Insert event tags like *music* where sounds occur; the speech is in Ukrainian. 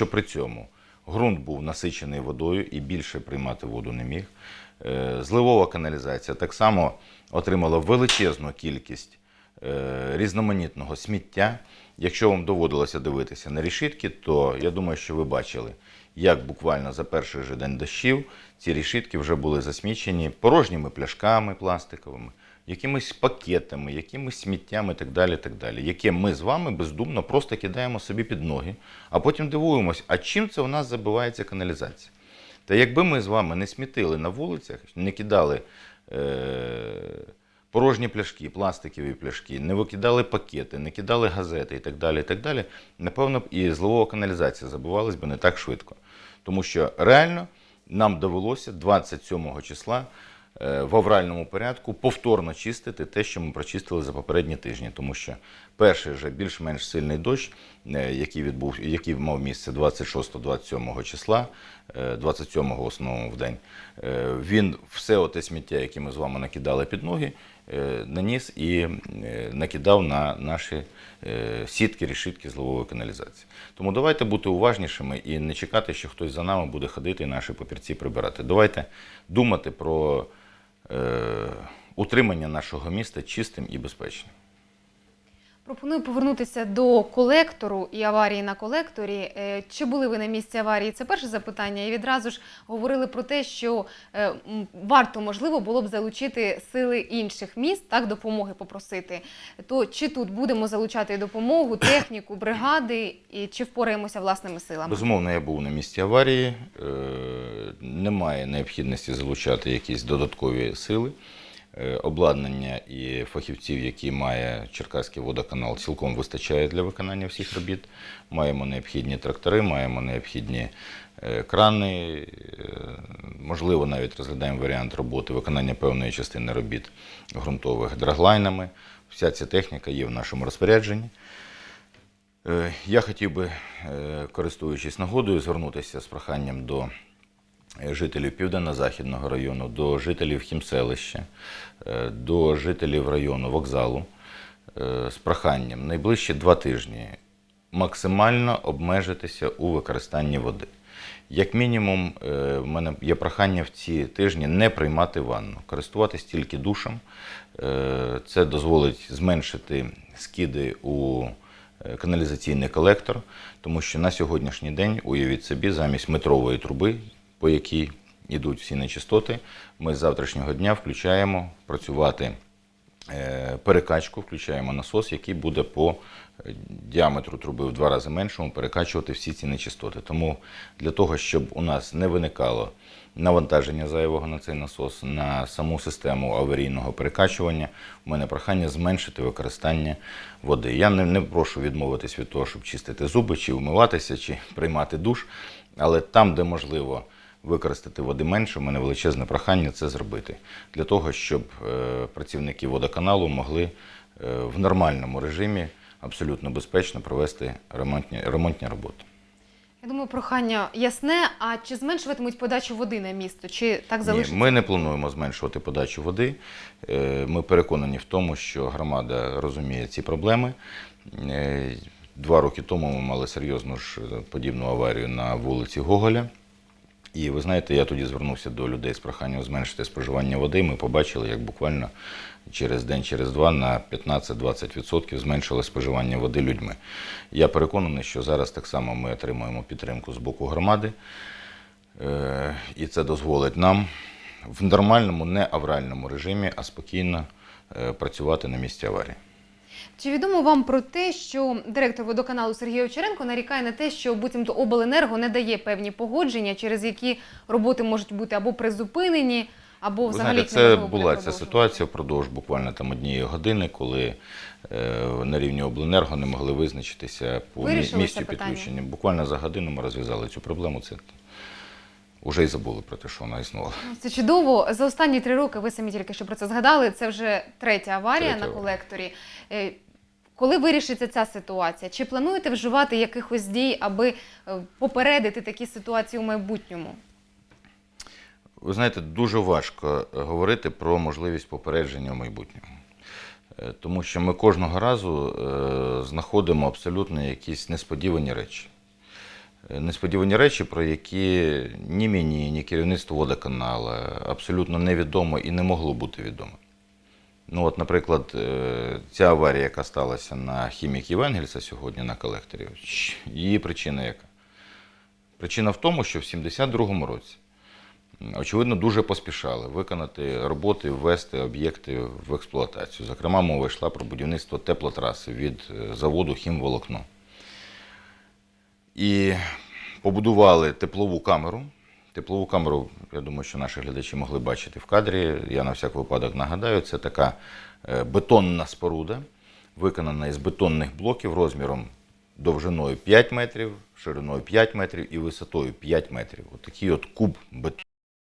Якщо при цьому ґрунт був насичений водою і більше приймати воду не міг, е, зливова каналізація так само отримала величезну кількість е, різноманітного сміття. Якщо вам доводилося дивитися на рішітки, то я думаю, що ви бачили, як буквально за перший же день дощів ці рішітки вже були засмічені порожніми пляшками пластиковими, якимись пакетами, якимись сміттями так далі, так далі, яке ми з вами бездумно просто кидаємо собі під ноги, а потім дивуємось, а чим це у нас забивається каналізація? Та якби ми з вами не смітили на вулицях, не кидали е, порожні пляшки, пластикові пляшки, не викидали пакети, не кидали газети і так далі, і так далі, напевно б і зливова каналізація забувалась би не так швидко. Тому що реально нам довелося 27 числа в авральному порядку повторно чистити те, що ми прочистили за попередні тижні, тому що перший вже більш-менш сильний дощ, е, який відбув, який мав місце 26-27 числа, е, 27-го в основному в день, е, він все оте сміття, яке ми з вами накидали під ноги, е, наніс і е, накидав на наші е, сітки, рішітки зливової каналізації. Тому давайте бути уважнішими і не чекати, що хтось за нами буде ходити і наші папірці прибирати. Давайте думати про е, утримання нашого міста чистим і безпечним. Пропоную повернутися до колектору і аварії на колекторі. Е, Чи були ви на місці аварії? Це перше запитання. І відразу ж говорили про те, що е, варто можливо було б залучити сили інших міст, так допомоги попросити. То чи тут будемо залучати допомогу, *coughs* техніку, бригади, і чи впораємося власними силами? Безумовно, я був на місці аварії. Е, Немає необхідності залучати якісь додаткові сили. Е, Обладнання і фахівців, які має Черкаський водоканал, цілком вистачає для виконання всіх робіт. Маємо необхідні трактори, маємо необхідні е, крани. е, Можливо, навіть розглядаємо варіант роботи виконання певної частини робіт ґрунтових драглайнами. Вся ця техніка є в нашому розпорядженні. Я хотів би, користуючись нагодою, звернутися з проханням до жителів Південно-Західного району, до жителів Хімселища, е, до жителів району вокзалу е, з проханням найближчі два тижні максимально обмежитися у використанні води. Як мінімум, е, в мене є прохання в ці тижні не приймати ванну, користуватись тільки душем. Це дозволить зменшити скиди у каналізаційний колектор, тому що на сьогоднішній день, уявіть собі, замість метрової труби, по якій йдуть всі нечистоти, ми з завтрашнього дня включаємо працювати е, перекачку, включаємо насос, який буде по е, діаметру труби в два рази меншому перекачувати всі ці нечистоти. Тому для того, щоб у нас не виникало навантаження зайвого на цей насос, на саму систему аварійного перекачування, у мене прохання зменшити використання води. Я не, не прошу відмовитись від того, щоб чистити зуби, чи вмиватися, чи приймати душ, але там, де можливо використати води менше, у мене величезне прохання це зробити. Для того, щоб е, працівники водоканалу могли е, в нормальному режимі абсолютно безпечно провести ремонтні, ремонтні роботи. Я думаю, прохання ясне. А чи зменшуватимуть подачу води на місто? Чи так Ні, ми не плануємо зменшувати подачу води. Е, Ми переконані в тому, що громада розуміє ці проблеми. Два роки тому ми мали серйозну ж подібну аварію на вулиці Гоголя. І ви знаєте, я тоді звернувся до людей з проханням зменшити споживання води. Ми побачили, як буквально через день, через два на 15-20% зменшилось споживання води людьми. Я переконаний, що зараз так само ми отримуємо підтримку з боку громади. Е, І це дозволить нам в нормальному, не авральному режимі, а спокійно е, працювати на місці аварії. Чи відомо вам про те, що директор водоканалу Сергій Овчаренко нарікає на те, що буцімто обленерго не дає певні погодження, через які роботи можуть бути або призупинені, або Ви взагалі знаєте, це була ця ситуація впродовж буквально там однієї години, коли е, на рівні обленерго не могли визначитися по Вирішили місцю це питання? підключення. Буквально за годину ми розв'язали цю проблему. Це вже й забули про те, що вона існувала. Ну, Це чудово. За останні три роки ви самі тільки що про це згадали. Це вже третя аварія Третя на колекторі. Е, Коли вирішиться ця ситуація? Чи плануєте вживати якихось дій, аби е, попередити такі ситуації у майбутньому? Ви знаєте, дуже важко е, говорити про можливість попередження в майбутньому. Тому що ми кожного разу знаходимо абсолютно якісь несподівані речі. Несподівані речі, про які ні мені, ні керівництву водоканалу абсолютно невідомо і не могло бути відомо. Ну, от, наприклад, е, ця аварія, яка сталася на хімік Євангельса сьогодні на колекторі, її причина яка? Причина в тому, що в 72-му році, очевидно, дуже поспішали виконати роботи, ввести об'єкти в експлуатацію. Зокрема, мова йшла про будівництво теплотраси від е, заводу Хімволокно. І побудували теплову камеру. Теплову камеру, я думаю, що наші глядачі могли бачити в кадрі. Я на всяк випадок нагадаю, це така е, бетонна споруда, виконана із бетонних блоків розміром довжиною 5 метрів, шириною 5 метрів і висотою 5 метрів. От от куб бетону.